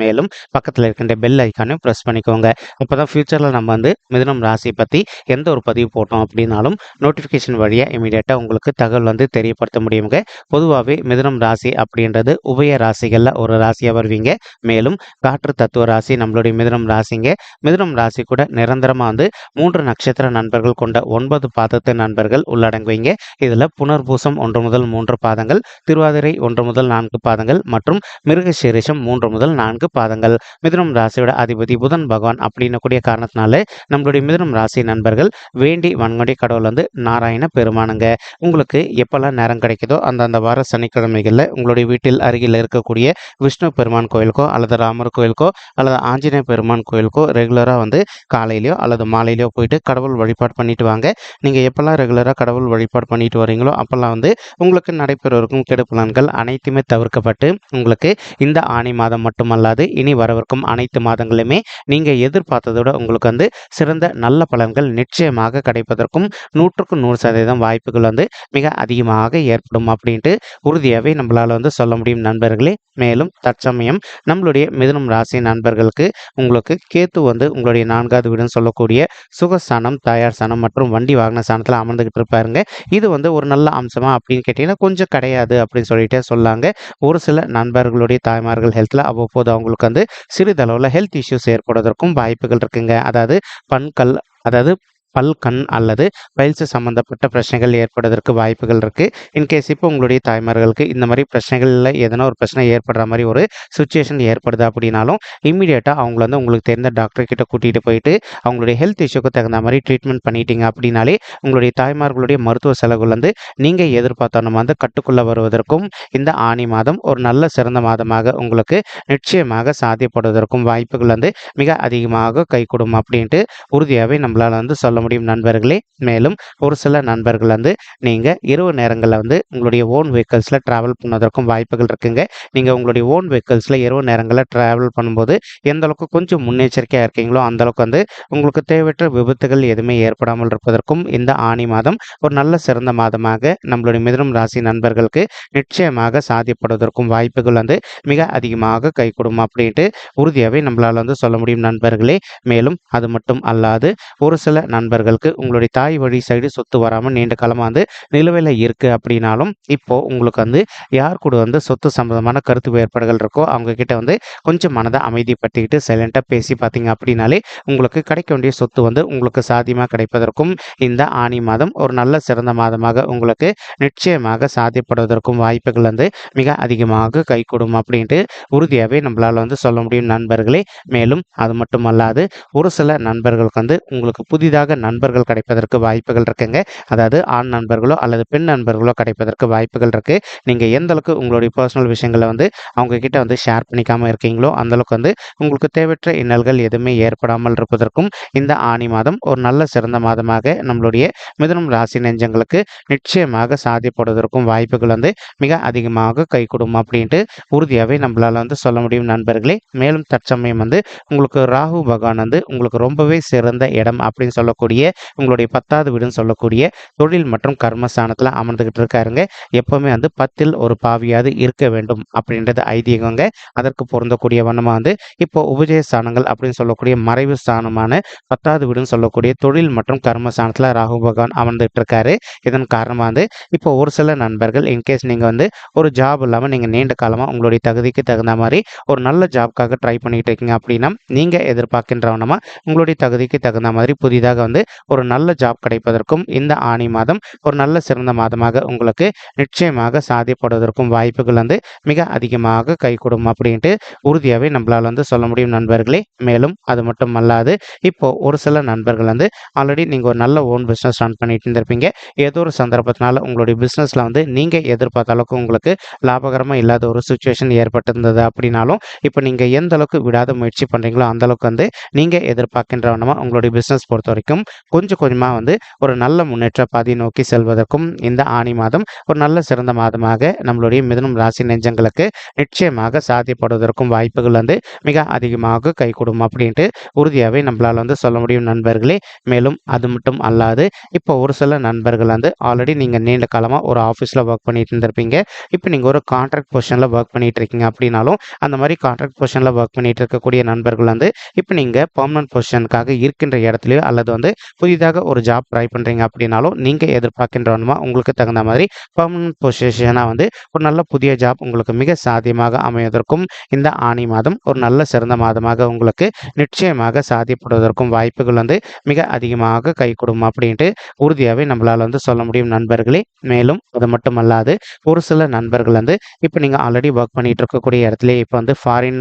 மேலும் பக்கத்தில் இருக்கின்ற பெல் ஐக்கானையும் ப்ரெஸ் பண்ணிக்கோங்க. அப்போ தான் ஃப்யூச்சரில் நம்ம வந்து மிதனம் ராசி பற்றி எந்த ஒரு பதிவு போட்டோம் அப்படின்னாலும் நோட்டிஃபிகேஷன் வழியாக இமீடியட்டாக உங்களுக்கு தகவல் வந்து தெரியப்படுத்த முடியுங்க. பொதுவாகவே மிதனம் ராசி அப்படின்றது உபய ராசிகளில் ஒரு ராசியாக வருவீங்க. மேலும் காற்று தத்துவ ராசி நம்மளுடைய மிதனம் ராசிங்க. மிதனம் ராசி கூட நிரந்தரமாக வந்து மூன்று நட்சத்திர நண்பர்கள் கொண்ட ஒன்பது பாதத்து நண்பர்கள் உள்ளடங்குவீங்க. இதில் புனர்பூசம் ஒன்று முதல் மூன்று பாதங்கள் திருவாதிரை ஒன்று முதல் நான்கு பாதங்கள் மற்றும் மிருகசீரிஷம் மூன்று முதல் நான்கு பாதங்கள். மிதுனம் ராசியோட அதிபதி புதன் பகவான் அப்படின்னக்கூடிய காரணத்தினால நம்மளுடைய மிதுனம் ராசி நண்பர்கள் வேண்டி வன்கொடை கடவுள் வந்து நாராயண பெருமானுங்க. உங்களுக்கு எப்பெல்லாம் நேரம் கிடைக்குதோ அந்தந்த வார சனிக்கிழமைகளில் உங்களுடைய வீட்டில் அருகில் இருக்கக்கூடிய விஷ்ணு பெருமான் கோயிலுக்கோ அல்லது ராமர் கோயிலுக்கோ அல்லது ஆஞ்சநேய பெருமான் கோயிலுக்கோ ரெகுலராக வந்து காலையிலையோ அல்லது மாலையிலையோ போயிட்டு கடவுள் வழிபாடு பண்ணிட்டு வாங்க. நீங்கள் எப்பெல்லாம் ரெகுலராக கடவுள் வழிபாடு பண்ணிட்டு வரீங்களோ அப்போல்லாம் வந்து உங்களுக்கு நடைபெறவிருக்கும் கெடுபலன்கள் அனைத்துமே தவிர்க்கப்பட்டு உங்களுக்கு இந்த ஆணி மாதம் மட்டும் மட்டுமல்லாது இனி வரவிருக்கும் அனைத்து மாதங்களுமே நீங்கள் எதிர்பார்த்ததோட உங்களுக்கு வந்து சிறந்த நல்ல பலன்கள் நிச்சயமாக கிடைப்பதற்கும் நூற்றுக்கு நூறு சதவீதம் வாய்ப்புகள் வந்து மிக அதிகமாக ஏற்படும் அப்படின்ட்டு உறுதியாகவே நம்மளால் வந்து சொல்ல முடியும் நண்பர்களே. மேலும் தற்சமயம் நம்மளுடைய மிதுனம் ராசி நண்பர்களுக்கு உங்களுக்கு கேத்து வந்து உங்களுடைய நான்காவது வீடுன்னு சொல்லக்கூடிய சுகஸ்தானம் தாயார் ஸ்தானம் மற்றும் வண்டி வாகன ஸ்தானத்தில் அமர்ந்துகிட்டு இருப்பாருங்க. இது வந்து ஒரு நல்ல அம்சமா அப்படின்னு கேட்டிங்கன்னா கொஞ்சம் கிடையாது அப்படின்னு சொல்லிட்டே சொல்லாங்க. ஒரு சில நண்பர்களுடைய தாய்மார்கள் ஹெல்த்தில் அவ்வப்போது அவங்களுக்கு வந்து சிறிதளவில் ஹெல்த் இஷ்யூஸ் ஏற்படுவதற்கும் வாய்ப்புகள் இருக்குங்க. அதாவது பண்கள் அதாவது பல் கண் அல்லது பயிற்சி சம்மந்தப்பட்ட பிரச்சனைகள் ஏற்படுவதற்கு வாய்ப்புகள் இருக்குது இன்கேஸ் இப்போ உங்களுடைய தாய்மார்களுக்கு இந்த மாதிரி பிரச்சனைகளில் எதனா ஒரு பிரச்சனை ஏற்படுற மாதிரி ஒரு சுச்சுவேஷன் ஏற்படுது அப்படின்னாலும் இம்மிடியேட்டாக அவங்கள வந்து உங்களுக்கு தெரிந்த டாக்டர் கிட்ட கூட்டிகிட்டு போயிட்டு அவங்களுடைய ஹெல்த் இஷ்யூக்கு தகுந்த மாதிரி ட்ரீட்மெண்ட் பண்ணிட்டீங்க அப்படின்னாலே உங்களுடைய தாய்மார்களுடைய மருத்துவ செலவுகள் வந்து நீங்கள் எதிர்பார்த்த வந்து கட்டுக்குள்ளே வருவதற்கும் இந்த ஆணி மாதம் ஒரு நல்ல சிறந்த மாதமாக உங்களுக்கு நிச்சயமாக சாத்தியப்படுவதற்கும் வாய்ப்புகள் வந்து மிக அதிகமாக கைகூடும் அப்படின்ட்டு உறுதியாகவே நம்மளால் வந்து சொல்ல முடியும் நண்பர்களே. மேலும் ஒரு சில நண்பர்கள் வந்து நீங்கள் இரவு நேரங்களில் வந்து உங்களுடைய ஓன் வெஹிக்கல்ஸில் ட்ராவல் பண்ணுவதற்கும் வாய்ப்புகள் இருக்குங்க. நீங்கள் உங்களுடைய ஓன் வெஹிக்கல்ஸில் இரவு நேரங்களில் ட்ராவல் பண்ணும்போது எந்த அளவுக்கு கொஞ்சம் முன்னெச்சரிக்கையாக இருக்கீங்களோ அந்த அளவுக்கு வந்து உங்களுக்கு தேவையற்ற விபத்துகள் எதுவுமே ஏற்படாமல் இருப்பதற்கும் இந்த ஆணி மாதம் ஒரு நல்ல சிறந்த மாதமாக நம்மளுடைய மிதனம் ராசி நண்பர்களுக்கு நிச்சயமாக சாதிப்படுவதற்கும் வாய்ப்புகள் வந்து மிக அதிகமாக கைகூடும் அப்படின்ட்டு உறுதியாகவே நம்மளால் வந்து சொல்ல முடியும் நண்பர்களே. மேலும் அது மட்டும் அல்லாது ஒரு சில நண்பர்கள் நண்பர்களுக்கு உங்களுடைய தாய் வழி சைடு சொத்து வராமல் நீண்ட காலமாக வந்து நிலுவையில் இருக்குது அப்படின்னாலும் இப்போது உங்களுக்கு வந்து யார் கூட வந்து சொத்து சம்பந்தமான கருத்து வேறுபாடுகள் இருக்கோ அவங்க கிட்ட வந்து கொஞ்சம் மனதை அமைதிப்படுத்திக்கிட்டு சைலண்ட்டாக பேசி பார்த்தீங்க அப்படின்னாலே உங்களுக்கு கிடைக்க வேண்டிய சொத்து வந்து உங்களுக்கு சாத்தியமாக கிடைப்பதற்கும் இந்த ஆணி மாதம் ஒரு நல்ல சிறந்த மாதமாக உங்களுக்கு நிச்சயமாக சாத்தியப்படுவதற்கும் வாய்ப்புகள் வந்து மிக அதிகமாக கைகூடும் அப்படின்ட்டு உறுதியாகவே நம்மளால் வந்து சொல்ல முடியும் நண்பர்களே. மேலும் அது மட்டும் அல்லாது ஒரு சில நண்பர்களுக்கு வந்து உங்களுக்கு புதிதாக நண்பர்கள் கிடைப்பதற்கு வாய்ப்புகள் இருக்குங்க. அதாவது ஆண் நண்பர்களோ அல்லது பெண் நண்பர்களோ கிடைப்பதற்கு வாய்ப்புகள் இருக்கு. நீங்க எந்த அளவுக்கு உங்களுடைய பர்சனல் விஷயங்களை வந்து அவங்க கிட்ட வந்து ஷேர் பண்ணிக்காம இருக்கீங்களோ அந்தளவுக்கு வந்து உங்களுக்கு தேவையற்ற இன்னல்கள் எதுவுமே ஏற்படாமல் இருப்பதற்கும் இந்த ஆணி மாதம் ஒரு நல்ல சிறந்த மாதமாக நம்மளுடைய மிதனம் ராசி நெஞ்சங்களுக்கு நிச்சயமாக சாதிப்படுவதற்கும் வாய்ப்புகள் வந்து மிக அதிகமாக கைகூடும் அப்படின்ட்டு உறுதியாகவே நம்மளால வந்து சொல்ல முடியும் நண்பர்களே. மேலும் தற்சமயம் வந்து உங்களுக்கு ராகு பகவான் வந்து உங்களுக்கு ரொம்பவே சிறந்த இடம் அப்படின்னு சொல்லக்கூடிய உங்களுடைய பத்தாவது வீடுன்னு சொல்லக்கூடிய தொழில் மற்றும் கர்மஸ்தானத்தில் அமர்ந்துகிட்டு இருக்காருங்க. எப்பவுமே வந்து பத்தில் ஒரு பாவியாவது இருக்க வேண்டும் அப்படின்றது ஐதீகங்க. அதற்கு பொருந்தக்கூடிய வண்ணமாக வந்து இப்போ உபஜய ஸ்தானங்கள் அப்படின்னு சொல்லக்கூடிய மறைவு ஸ்தானமான பத்தாவது வீடுன்னு சொல்லக்கூடிய தொழில் மற்றும் கர்மஸ்தானத்தில் ராகு பகவான் அமர்ந்துகிட்டு இருக்காரு. இதன் காரணமாக வந்து இப்போ ஒரு சில நண்பர்கள் இன்கேஸ் நீங்கள் வந்து ஒரு ஜாப் இல்லாமல் நீங்கள் நீண்ட காலமாக உங்களுடைய தகுதிக்கு தகுந்த மாதிரி ஒரு நல்ல ஜாப்க்காக ட்ரை பண்ணிக்கிட்டு இருக்கீங்க அப்படின்னா நீங்கள் எதிர்பார்க்கின்றவனமா உங்களுடைய தகுதிக்கு தகுந்த மாதிரி புதிதாக வந்து வந்து ஒரு நல்ல ஜாப் கிடைப்பதற்கும் இந்த ஆணி மாதம் ஒரு நல்ல சிறந்த மாதமாக உங்களுக்கு நிச்சயமாக சாதிப்படுவதற்கும் வாய்ப்புகள் வந்து மிக அதிகமாக கைகூடும் அப்படின்ட்டு உறுதியாகவே நம்மளால் வந்து சொல்ல முடியும் நண்பர்களே. மேலும் அது மட்டும் அல்லாது இப்போ ஒரு சில நண்பர்கள் வந்து ஆல்ரெடி நீங்கள் ஒரு நல்ல ஓன் பிஸ்னஸ் ரன் பண்ணிட்டு இருந்திருப்பீங்க. ஏதோ ஒரு சந்தர்ப்பத்தினால உங்களுடைய பிஸ்னஸில் வந்து நீங்கள் எதிர்பார்த்த அளவுக்கு உங்களுக்கு லாபகரமாக இல்லாத ஒரு சுச்சுவேஷன் ஏற்பட்டிருந்தது அப்படின்னாலும் இப்போ நீங்கள் எந்த அளவுக்கு விடாத முயற்சி பண்ணுறீங்களோ அந்த அளவுக்கு வந்து நீங்கள் எதிர்பார்க்கின்றவனமா உங்களுடைய பிஸ்னஸ் பொறுத்த வரைக்கும் கொஞ்சம் கொஞ்சமாக வந்து ஒரு நல்ல முன்னேற்ற பாதையை நோக்கி செல்வதற்கும் இந்த ஆணி மாதம் ஒரு நல்ல சிறந்த மாதமாக நம்மளுடைய மிதனம் ராசி நெஞ்சங்களுக்கு நிச்சயமாக சாத்தியப்படுவதற்கும் வாய்ப்புகள் வந்து மிக அதிகமாக கைகூடும் அப்படின்ட்டு உறுதியாகவே நம்மளால் வந்து சொல்ல முடியும் நண்பர்களே. மேலும் அது மட்டும் அல்லாது இப்போ ஒரு சில நண்பர்கள் வந்து ஆல்ரெடி நீங்கள் நீண்ட காலமாக ஒரு ஆஃபீஸில் ஒர்க் பண்ணிட்டு இருந்திருப்பீங்க. இப்போ நீங்கள் ஒரு கான்ட்ராக்ட் பொசிஷனில் ஒர்க் பண்ணிட்டு இருக்கீங்க அப்படின்னாலும் அந்த மாதிரி கான்ட்ராக்ட் பொசிஷனில் ஒர்க் பண்ணிட்டு இருக்கக்கூடிய நண்பர்கள் வந்து இப்போ நீங்கள் பர்மனன்ட் பொசிஷனுக்காக இருக்கின்ற இடத்துலையோ அல்லது வந்து புதிதாக ஒரு ஜாப் ட்ரை பண்ணுறீங்க அப்படின்னாலும் நீங்கள் எதிர்பார்க்கின்றவனுமா உங்களுக்கு தகுந்த மாதிரி பர்மனன்ட் பொசிஷனாக வந்து ஒரு நல்ல புதிய ஜாப் உங்களுக்கு மிக சாத்தியமாக அமைவதற்கும் இந்த ஆணி மாதம் ஒரு நல்ல சிறந்த மாதமாக உங்களுக்கு நிச்சயமாக சாத்தியப்படுவதற்கும் வாய்ப்புகள் வந்து மிக அதிகமாக கைகூடும் அப்படின்ட்டு உறுதியாகவே நம்மளால் வந்து சொல்ல முடியும் நண்பர்களே. மேலும் அது மட்டும் அல்லாது ஒரு சில நண்பர்கள் வந்து இப்போ நீங்கள் ஆல்ரெடி ஒர்க் பண்ணிட்டு இருக்கக்கூடிய இடத்துல இப்போ வந்து ஃபாரின்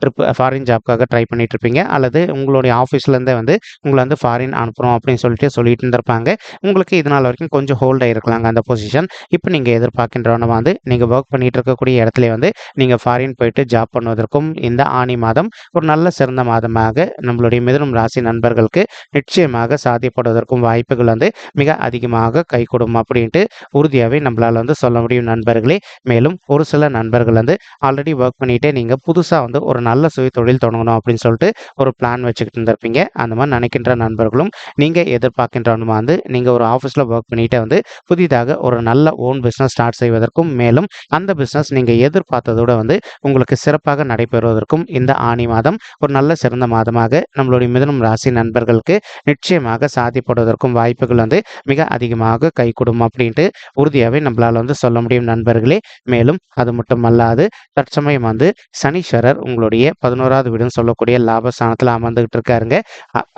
ட்ரிப் ஃபாரின் ஜாப்க்காக ட்ரை பண்ணிட்டு இருப்பீங்க. அல்லது உங்களுடைய ஆஃபீஸ்லேருந்தே வந்து உங்களை வந்து ஃபாரின் அனுப்புகிறோம் அப்படின்னு சொல்லிட்டு சொல்லிட்டு இருந்திருப்பாங்க. உங்களுக்கு இது நாள் வரைக்கும் கொஞ்சம் ஹோல்ட் ஆகிருக்கலாங்க அந்த பொசிஷன் இப்போ நீங்கள் எதிர்பார்க்கின்றவன வந்து நீங்கள் ஒர்க் பண்ணிட்டு இருக்கக்கூடிய இடத்துல வந்து நீங்கள் ஃபாரின் போயிட்டு ஜாப் பண்ணுவதற்கும் இந்த ஆணி மாதம் ஒரு நல்ல சிறந்த மாதமாக நம்மளுடைய மிதுனம் ராசி நண்பர்களுக்கு நிச்சயமாக சாத்தியப்படுவதற்கும் வாய்ப்புகள் வந்து மிக அதிகமாக கைகூடும் அப்படின்ட்டு உறுதியாகவே நம்மளால் வந்து சொல்ல முடியும் நண்பர்களே. மேலும் ஒரு சில நண்பர்கள் வந்து ஆல்ரெடி ஒர்க் பண்ணிகிட்டே நீங்கள் புதுசாக வந்து ஒரு நல்ல சுய தொழில் தொடங்கணும் அப்படின்னு சொல்லிட்டு ஒரு பிளான் வச்சுக்கிட்டு இருந்திருப்பீங்க. அந்த மாதிரி நினைக்கின்ற நண்பர்களும் நீங்கள் எதிர்பார்க்கின்றவனுமா வந்து நீங்கள் ஒரு ஆஃபீஸில் ஒர்க் பண்ணிட்டு வந்து புதிதாக ஒரு நல்ல ஓன் பிஸ்னஸ் ஸ்டார்ட் செய்வதற்கும் மேலும் அந்த பிஸ்னஸ் நீங்கள் எதிர்பார்த்ததோட வந்து உங்களுக்கு சிறப்பாக நடைபெறுவதற்கும் இந்த ஆணி மாதம் ஒரு நல்ல சிறந்த மாதமாக நம்மளுடைய மிதனம் ராசி நண்பர்களுக்கு நிச்சயமாக சாதிப்படுவதற்கும் வாய்ப்புகள் வந்து மிக அதிகமாக கைகூடும் அப்படின்ட்டு உறுதியாகவே நம்மளால் வந்து சொல்ல முடியும் நண்பர்களே. மேலும் அது மட்டும் அல்லாது தற்சமயம் வந்து சனீஸ்வரர் உங்களுடைய பதினோராவது வீடுன்னு சொல்லக்கூடிய லாபஸ்தானத்தில் அமர்ந்துகிட்டு இருக்காருங்க.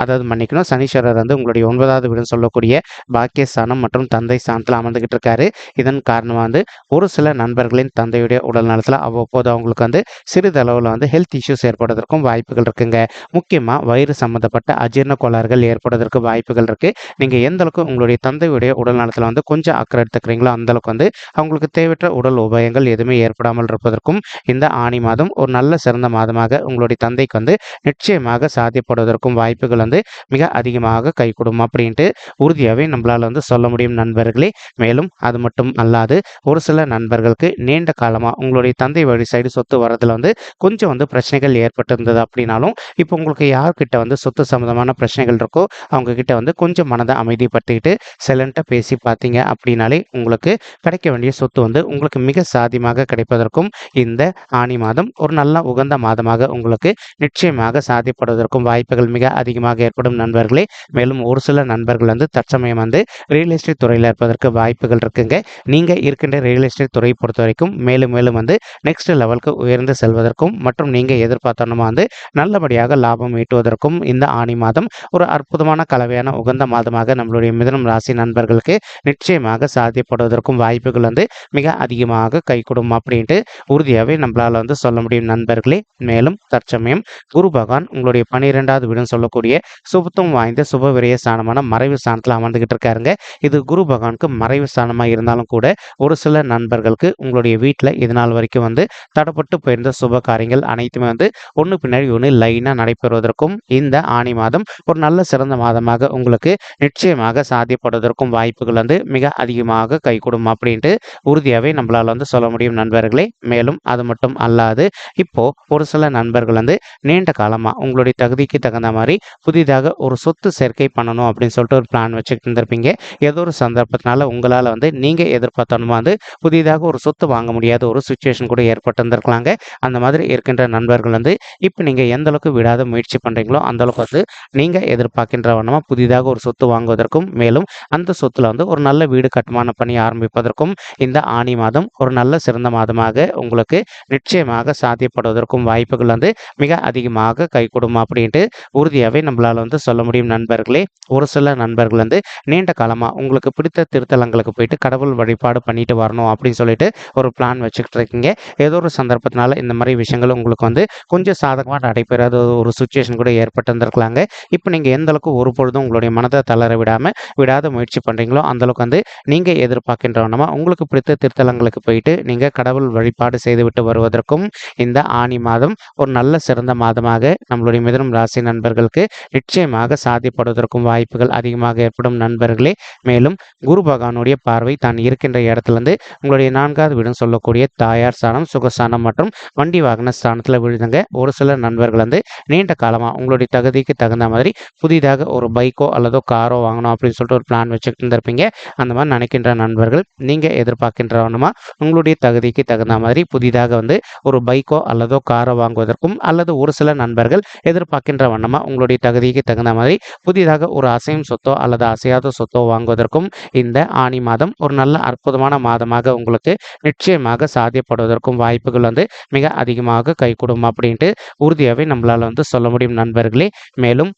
அதாவது மன்னிக்கணும் சனீஸ்வரர் வந்து உங்களுடைய ஒன்பதாவது வீடுன்னு சொல்லக்கூடிய பாக்கியஸ்தானம் மற்றும் தந்தை ஸ்தானத்தில் அமர்ந்துகிட்டு இருக்காரு இதன் காரணமாக வந்து ஒரு சில நண்பர்களின் தந்தையுடைய உடல் நலத்தில் அவ்வப்போது அவங்களுக்கு வந்து சிறிதளவில் வந்து ஹெல்த் இஷ்யூஸ் ஏற்படுவதற்கும் வாய்ப்புகள் இருக்குங்க. முக்கியமாக வயிறு சம்மந்தப்பட்ட அஜீரண கோளாறுகள் ஏற்படுவதற்கு வாய்ப்புகள் இருக்குது நீங்கள் எந்த அளவுக்கு உங்களுடைய தந்தையுடைய உடல் நலத்தில் வந்து கொஞ்சம் அக்கறை எடுத்துக்கிறீங்களோ அந்த அளவுக்கு வந்து அவங்களுக்கு தேவையற்ற உடல் உபாயங்கள் எதுவுமே ஏற்படாமல் இருப்பதற்கும் இந்த ஆணி மாதம் ஒரு நல்ல சிறந்த மாதமாக உங்களுடைய தந்தைக்கு வந்து நிச்சயமாக சாத்தியப்படுவதற்கும் வாய்ப்புகள் வந்து மிக அதிகமாக கைகூடும் அப்படின்ட்டு உறுதியாகவே நம்மளால் வந்து சொல்ல முடியும் நண்பர்களே. மேலும் அது மட்டும் அல்லாது ஒரு சில நண்பர்களுக்கு நீண்ட காலமாக உங்களுடைய தந்தை வழி சைடு சொத்து வரதுல வந்து கொஞ்சம் வந்து பிரச்சனைகள் ஏற்பட்டிருந்தது அப்படின்னாலும் இப்போ உங்களுக்கு யார்கிட்ட வந்து சொத்து சம்மந்தமான பிரச்சனைகள் இருக்கோ அவங்க கிட்ட வந்து கொஞ்சம் மனதை அமைதிப்படுத்திக்கிட்டு சைலண்ட்டாக பேசி பார்த்தீங்க அப்படின்னாலே உங்களுக்கு கிடைக்க வேண்டிய சொத்து வந்து உங்களுக்கு மிக சாதியமாக கிடைப்பதற்கும் இந்த ஆணி மாதம் ஒரு நல்ல உகந்த மாதமாக உங்களுக்கு நிச்சயமாக சாதிப்படுவதற்கும் வாய்ப்புகள் மிக அதிகமாக ஏற்படும் நண்பர்களே. மேலும் ஒரு சில நண்பர்கள் வந்து தற்சமயம் வந்து ரியல் எஸ்டேட் துறையில் இருப்பதற்கு வாய்ப்புகள் இருக்குங்க. நீங்கள் இருக்கின்ற ரியல் எஸ்டேட் துறையை பொறுத்த வரைக்கும் மேலும் மேலும் வந்து நெக்ஸ்ட் லெவலுக்கு உயர்ந்து செல்வதற்கும் மற்றும் நீங்கள் எதிர்பார்த்தோன்னா வந்து நல்லபடியாக லாபம் ஈட்டுவதற்கும் இந்த ஆணி மாதம் ஒரு அற்புதமான கலவையான உகந்த மாதமாக நம்மளுடைய மிதனம் ராசி நண்பர்களுக்கு நிச்சயமாக சாத்தியப்படுவதற்கும் வாய்ப்புகள் வந்து மிக அதிகமாக கைகூடும் அப்படின்ட்டு உறுதியாகவே நம்மளால் வந்து சொல்ல முடியும் நண்பர்களே. மேலும் தற்சமயம் குரு பகவான் உங்களுடைய பன்னிரெண்டாவது வீடுன்னு சொல்லக்கூடிய சுபத்துவம் வாய்ந்த சுப விரய ஸ்தானமான மறைவு ஸ்தானத்தில் அமர்ந்துகிட்டு இருக்காருங்க. இது குரு பகவானுக்கு மறைவு ஸ்தானமாக இருந்தாலும் கூட ஒரு சில நண்பர்களுக்கு உங்களுடைய வீட்டில் இது நாள் வரைக்கும் வந்து தடப்பட்டு போயிருந்த சுப காரியங்கள் அனைத்துமே வந்து ஒன்று பின்னாடி ஒன்று லைனாக நடைபெறுவதற்கும் இந்த ஆணி மாதம் ஒரு நல்ல சிறந்த மாதமாக உங்களுக்கு நிச்சயமாக சாத்தியப்படுவதற்கும் வாய்ப்புகள் வந்து மிக அதிகமாக கைகூடும் அப்படின்ட்டு உறுதியாகவே நம்மளால் வந்து சொல்ல முடியும் நண்பர்களே. மேலும் அது மட்டும் அல்லாது இப்போ ஒரு சில நண்பர்கள் வந்து நீண்ட காலமாக உங்களுடைய தகுதிக்கு தகுந்த மாதிரி புதிதாக ஒரு சொத்து சேர்க்கை பண்ணணும் அப்படின்னு சொல்லிட்டு ஒரு பிளான் வச்சுக்கிட்டு இருந்திருப்பீங்க. ஏதோ ஒரு சந்தர்ப்பத்தினால உங்களால் வந்து நீங்கள் எதிர்பார்த்தனுமா வந்து புதிதாக ஒரு சொத்து வாங்க முடியாத ஒரு சுச்சுவேஷன் கூட ஏற்பட்டிருந்திருக்கலாங்க. அந்த மாதிரி இருக்கின்ற நண்பர்கள் வந்து இப்போ நீங்கள் எந்த அளவுக்கு விடாத முயற்சி பண்ணுறீங்களோ அந்த அளவுக்கு வந்து நீங்கள் எதிர்பார்க்கின்ற வண்ணமாக புதிதாக ஒரு சொத்து வாங்குவதற்கும் மேலும் அந்த சொத்துல வந்து ஒரு நல்ல வீடு கட்டுமான பணி ஆரம்பிப்பதற்கும் இந்த ஆணி மாதம் ஒரு நல்ல சிறந்த மாதமாக உங்களுக்கு நிச்சயமாக சாத்தியப்படுவதற்கும் வாய்ப்புகள் வந்து மிக அதிகமாக கைகூடும் அப்படின்ட்டு உறுதியாகவே நம்மளால் வந்து சொல்ல முடியும் நண்பர்கள். ஒரு சில நண்பர்கள் வந்து நீண்ட காலமாக உங்களுக்கு பிடித்த திருத்தலங்களுக்கு போயிட்டு கடவுள் வழிபாடு பண்ணிட்டு வரணும் அப்படின்னு சொல்லிட்டு ஒரு பிளான் வச்சுக்கிட்டு இருக்கீங்க. ஏதோ ஒரு சந்தர்ப்பத்தினால இந்த மாதிரி விஷயங்கள் உங்களுக்கு வந்து கொஞ்சம் சாதகமாக நடைபெறாத ஒரு சுச்சுவேஷன் கூட ஏற்பட்டிருந்திருக்கலாங்க இப்போ நீங்கள் எந்த அளவுக்கு ஒரு பொழுதும் உங்களுடைய மனதை தளர விடாமல் விடாத முயற்சி பண்ணுறீங்களோ அந்தளவுக்கு வந்து நீங்கள் எதிர்பார்க்கின்றவனமா உங்களுக்கு பிடித்த திருத்தலங்களுக்கு போயிட்டு நீங்கள் கடவுள் வழிபாடு செய்துவிட்டு வருவதற்கும் இந்த ஆணி மாதம் ஒரு நல்ல சிறந்த மாதமாக நம்மளுடைய மிதனம் ராசி நண்பர்களுக்கு நிச்சயமாக சாத்தியப்படுவதற்கும் வாய்ப்புகள் அதிகமாக ஏற்படும் நண்பர்களே. மேலும் குரு பகவானுடைய பார்வை தான் இருக்கின்ற இடத்துலேருந்து உங்களுடைய நான்காவது வீடும் சொல்லக்கூடிய தாயார் ஸ்தானம் சுகஸ்தானம் மற்றும் வண்டி வாகன ஸ்தானத்தில் விழுதுங்க ஒரு சில நண்பர்கள் வந்து நீண்ட காலமாக உங்களுடைய தகுதிக்கு தகுந்த மாதிரி புதிதாக ஒரு பைக்கோ அல்லதோ காரோ வாங்கணும் அப்படின்னு சொல்லிட்டு ஒரு பிளான் வச்சுக்கிட்டு இருந்திருப்பீங்க. அந்த மாதிரி நினைக்கின்ற நண்பர்கள் நீங்கள் எதிர்பார்க்கின்றவனுமா உங்களுடைய தகுதிக்கு தகுந்த மாதிரி புதிதாக வந்து ஒரு பைக்கோ அல்லதோ காரோ வாங்குவதற்கும் அல்லது ஒரு சில நண்பர்கள் எதிர்பார்க்கின்ற வண்ணமாக உங்களுடைய தகுதிக்கு தகுந்த மாதிரி புதிதாக ஒரு அசையும் சொத்தோ அல்லது அசையாத சொத்தோ வாங்குவதற்கும் இந்த ஆணி மாதம் ஒரு நல்ல அற்புதமான மாதமாக உங்களுக்கு நிச்சயமாக சாத்தியப்படுவதற்கும் வாய்ப்புகள் வந்து மிக அதிகமாக கைகூடும் அப்படின்ட்டு உறுதியாகவே நம்மளால் வந்து சொல்ல முடியும் நண்பர்களே. மேலும்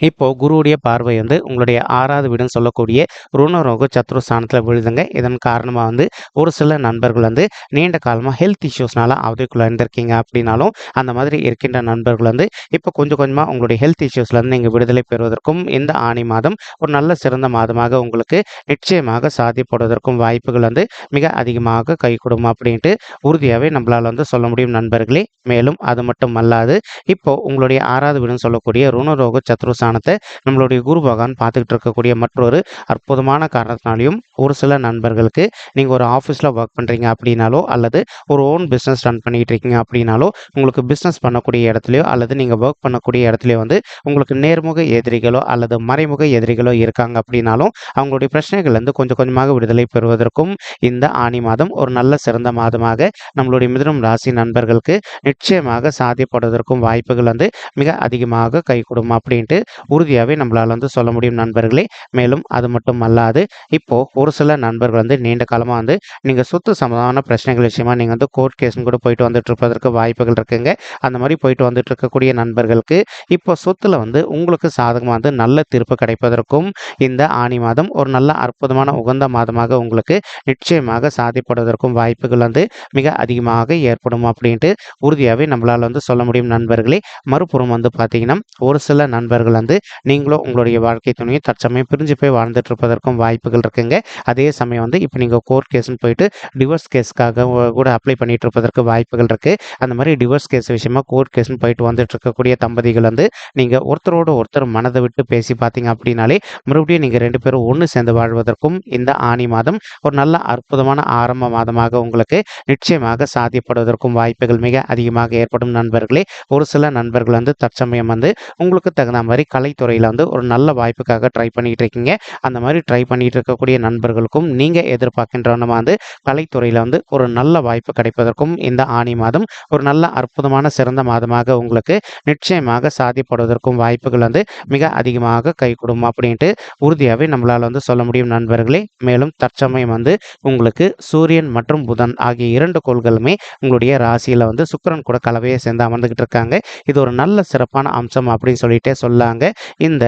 இப்போது குருவுடைய பார்வை வந்து உங்களுடைய ஆறாவது வீடுன்னு சொல்லக்கூடிய ருணரோக சத்ரு ஸ்தானத்தில் விழுதுங்க. இதன் காரணமாக வந்து ஒரு சில நண்பர்கள் வந்து நீண்ட காலமாக ஹெல்த் இஷ்யூஸ்னால அவதிக்குள்ள இருந்திருக்கீங்க அப்படின்னாலும் அந்த மாதிரி இருக்கின்ற நண்பர்கள் வந்து இப்போ கொஞ்சம் கொஞ்சமாக உங்களுடைய ஹெல்த் இஷ்யூஸ்லேருந்து நீங்கள் விடுதலை பெறுவதற்கும் இந்த ஆணி மாதம் ஒரு நல்ல சிறந்த மாதமாக உங்களுக்கு நிச்சயமாக சாத்தியப்படுவதற்கும் வாய்ப்புகள் வந்து மிக அதிகமாக கைகூடும் அப்படின்ட்டு உறுதியாகவே நம்மளால் வந்து சொல்ல முடியும் நண்பர்களே. மேலும் அது மட்டும் அல்லாது இப்போ உங்களுடைய ஆறாவது வீடுன்னு சொல்லக்கூடிய ருணரோக சத்ரு ஸ்தானத்தை நம்மளுடைய குரு பகவான் பார்த்துக்கிட்டு இருக்கக்கூடிய மற்றொரு அற்புதமான காரணத்தினாலையும் ஒரு சில நண்பர்களுக்கு நீங்கள் ஒரு ஆஃபீஸில் ஒர்க் பண்ணுறீங்க அப்படின்னாலோ அல்லது ஒரு ஓன் பிஸ்னஸ் ரன் பண்ணிகிட்டு இருக்கீங்க அப்படின்னாலோ உங்களுக்கு பிஸ்னஸ் பண்ணக்கூடிய இடத்துலையோ அல்லது நீங்கள் ஒர்க் பண்ணக்கூடிய இடத்துலையோ வந்து உங்களுக்கு நேர்முக எதிரிகளோ அல்லது மறைமுக எதிரிகளோ இருக்காங்க அப்படின்னாலும் அவங்களுடைய பிரச்சனைகள்லேருந்து கொஞ்சம் கொஞ்சமாக விடுதலை பெறுவதற்கும் இந்த ஆணி மாதம் ஒரு நல்ல சிறந்த மாதமாக நம்மளுடைய மிதுனம் ராசி நண்பர்களுக்கு நிச்சயமாக சாத்தியப்படுவதற்கும் வாய்ப்புகள் வந்து மிக அதிகமாக கைகூடும் அப்படின்ட்டு உறுதியாகவே நம்மளால் வந்து சொல்ல முடியும் நண்பர்களே. மேலும் அது மட்டும் அல்லாது இப்போது ஒரு சில நண்பர்கள் வந்து நீண்ட காலமாக வந்து நீங்கள் சொத்து சம்பந்தமான பிரச்சனைகள் விஷயமா நீங்கள் வந்து கோர்ட் கேஸும் கூட போயிட்டு வந்துட்டு இருப்பதற்கு வாய்ப்புகள் இருக்குங்க. அந்த மாதிரி போயிட்டு வந்துட்டு இருக்கக்கூடிய நண்பர்களுக்கு இப்போ சொத்துல வந்து உங்களுக்கு சாதகமாக வந்து நல்ல தீர்ப்பு கிடைப்பதற்கும் இந்த ஆணி மாதம் ஒரு நல்ல அற்புதமான உகந்த மாதமாக உங்களுக்கு நிச்சயமாக சாதிப்படுவதற்கும் வாய்ப்புகள் வந்து மிக அதிகமாக ஏற்படும் அப்படின்ட்டு உறுதியாகவே நம்மளால் வந்து சொல்ல முடியும் நண்பர்களே. மறுபுறம் வந்து பார்த்தீங்கன்னா ஒரு சில நண்பர்கள் வந்து நீங்களும் உங்களுடைய வாழ்க்கை துணையை தற்சமயம் பிரிஞ்சு போய் வாழ்ந்துட்டு இருப்பதற்கும் வாய்ப்புகள் இருக்குங்க. அதே சமயம் வந்து இப்போ நீங்கள் கோர்ட் கேஸ்னு போயிட்டு டிவோர்ஸ் கேஸ்க்காக கூட அப்ளை பண்ணிட்டு இருப்பதற்கு வாய்ப்புகள் இருக்குது அந்த மாதிரி டிவோர்ஸ் கேஸ் விஷயமா கோர்ட் கேஸ்னு போயிட்டு வந்துட்டு இருக்கக்கூடிய தம்பதிகள் வந்து நீங்கள் ஒருத்தரோட ஒருத்தர் மனதை விட்டு பேசி பார்த்தீங்க அப்படின்னாலே மறுபடியும் நீங்கள் ரெண்டு பேரும் ஒன்று சேர்ந்து வாழ்வதற்கும் இந்த ஆணி மாதம் ஒரு நல்ல அற்புதமான ஆரம்ப மாதமாக உங்களுக்கு நிச்சயமாக சாத்தியப்படுவதற்கும் வாய்ப்புகள் மிக அதிகமாக ஏற்படும் நண்பர்களே. ஒரு சில நண்பர்கள் வந்து தற்சமயம் வந்து உங்களுக்கு தகுந்த மாதிரி கலைத்துறையில் வந்து ஒரு நல்ல வாய்ப்புக்காக ட்ரை பண்ணிகிட்டு இருக்கீங்க அந்த மாதிரி ட்ரை பண்ணிகிட்டு இருக்கக்கூடிய நண்பர்களுக்கும் நீங்கள் எதிர்பார்க்கின்றவனமா வந்து கலைத்துறையில் வந்து ஒரு நல்ல வாய்ப்பு கிடைப்பதற்கும் இந்த ஆணி மாதம் ஒரு நல்ல அற்புதமான சிறந்த மாதமாக உங்களுக்கு நிச்சயமாக சாதிப்படுவதற்கும் வாய்ப்புகள் வந்து மிக அதிகமாக கைகூடும் அப்படின்ட்டு உறுதியாகவே நம்மளால் வந்து சொல்ல முடியும் நண்பர்களே. மேலும் தற்சமயம் வந்து உங்களுக்கு சூரியன் மற்றும் புதன் ஆகிய இரண்டு கோள்களுமே உங்களுடைய ராசியில் வந்து சுக்கரன் கூட கலவையை சேர்ந்து அமர்ந்துகிட்டு இருக்காங்க. இது ஒரு நல்ல சிறப்பான அம்சம் அப்படின்னு சொல்லிட்டே சொல்லாங்க. இந்த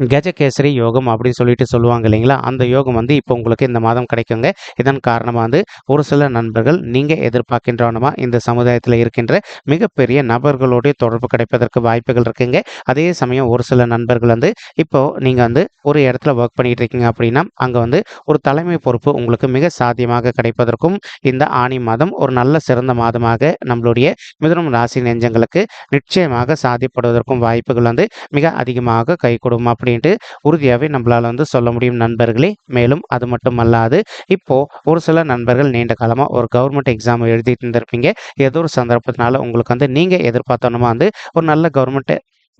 கஜகேசரி யோகம் அப்படின்னு சொல்லிட்டு சொல்லுவாங்க இல்லைங்களா? அந்த யோகம் வந்து இப்போ உங்களுக்கு இந்த மாதம் கிடைக்குங்க. இதன் காரணமாக வந்து ஒரு சில நண்பர்கள் நீங்கள் எதிர்பார்க்கின்றவனமா இந்த சமுதாயத்தில் இருக்கின்ற மிகப்பெரிய நபர்களோடைய தொடர்பு கிடைப்பதற்கு வாய்ப்புகள் இருக்குங்க. அதே சமயம் ஒரு சில நண்பர்கள் வந்து இப்போ நீங்கள் வந்து ஒரு இடத்துல ஒர்க் பண்ணிட்டு இருக்கீங்க அப்படின்னா அங்கே வந்து ஒரு தலைமை பொறுப்பு உங்களுக்கு மிக சாத்தியமாக கிடைப்பதற்கும் இந்த ஆணி மாதம் ஒரு நல்ல சிறந்த மாதமாக நம்மளுடைய மிதுனம் ராசி நெஞ்சங்களுக்கு நிச்சயமாக சாத்தியப்படுவதற்கும் வாய்ப்புகள் வந்து மிக அதிகமாக கைகூடும். அப்படின்ட்டு உறுதியாகவே நம்மளால் வந்து சொல்ல முடியும் நண்பர்களே. மேலும் அது மட்டும் அல்லாது இப்போ ஒரு சில நண்பர்கள் நீண்ட காலமாக ஒரு கவர்மெண்ட் எக்ஸாம் எழுதிட்டு இருந்திருப்பீங்க. ஏதோ ஒரு சந்தர்ப்பத்தினால உங்களுக்கு வந்து நீங்கள் எதிர்பார்த்தோன்னா வந்து ஒரு நல்ல கவர்மெண்ட்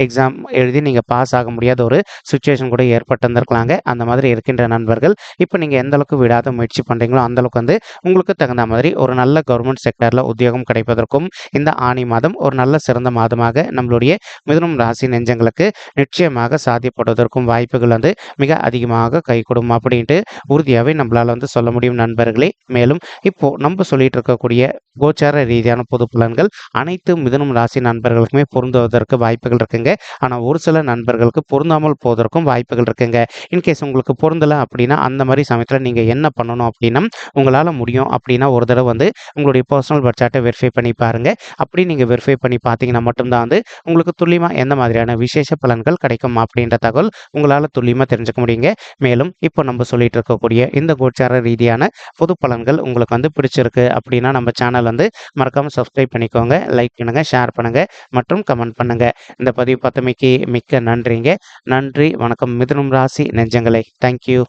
எக்ஸாம் எழுதி நீங்கள் பாஸ் ஆக முடியாத ஒரு சுச்சுவேஷன் கூட ஏற்பட்டிருந்திருக்கலாங்க. அந்த மாதிரி இருக்கின்ற நண்பர்கள் இப்போ நீங்கள் எந்த அளவுக்கு விடாத முயற்சி பண்ணுறீங்களோ அந்த அளவுக்கு வந்து உங்களுக்கு தகுந்த மாதிரி ஒரு நல்ல கவர்மெண்ட் செக்டரில் உத்தியோகம் கிடைப்பதற்கும் இந்த ஆணி மாதம் ஒரு நல்ல சிறந்த மாதமாக நம்மளுடைய மிதுனம் ராசி நெஞ்சங்களுக்கு நிச்சயமாக சாத்தியப்படுவதற்கும் வாய்ப்புகள் வந்து மிக அதிகமாக கை கொடுக்கும் அப்படின்ட்டு உறுதியாகவே நம்மளால் வந்து சொல்ல முடியும் நண்பர்களே. மேலும் இப்போ நம்ம சொல்லிட்டு இருக்கக்கூடிய கோச்சார ரீதியான பொது பலன்கள் அனைத்து மிதுனம் ராசி நண்பர்களுக்குமே பொருந்துவதற்கு வாய்ப்புகள் இருக்குங்க. ஆனால் ஒரு சில நண்பர்களுக்கு பொருந்தாமல் போவதற்கும் வாய்ப்புகள் இருக்குங்க. இன்கேஸ் உங்களுக்கு பொருந்தலை அப்படின்னா அந்த மாதிரி சமயத்தில் நீங்கள் என்ன பண்ணணும் அப்படின்னா உங்களால் முடியும் அப்படின்னா ஒரு தடவை வந்து உங்களுடைய பர்சனல் பட்ஜெட்டை வெரிஃபை பண்ணி பாருங்கள் அப்படி நீங்கள் வெரிஃபை பண்ணி பார்த்தீங்கன்னா மட்டும்தான் வந்து உங்களுக்கு துல்லியமாக எந்த மாதிரியான விசேஷ பலன்கள் கிடைக்கும் அப்படின்ற தகவல் உங்களால் துல்லியமாக தெரிஞ்சுக்க முடியுங்க. மேலும் இப்போ நம்ம சொல்லிட்டு இருக்கக்கூடிய இந்த கோச்சார ரீதியான பொது பலன்கள் உங்களுக்கு வந்து பிடிச்சிருக்கு அப்படின்னா நம்ம சேனல் வந்து மறக்காமல் சப்ஸ்கிரைப் பண்ணிக்கோங்க. லைக் பண்ணுங்கள் ஷேர் பண்ணுங்கள் மற்றும் கமெண்ட் பண்ணுங்கள் இந்த பதிவு பார்த்தமைக்கு மிக்க நன்றிங்க. நன்றி வணக்கம். மிதுனம் ராசி நெஞ்சங்களே. தேங்க்யூ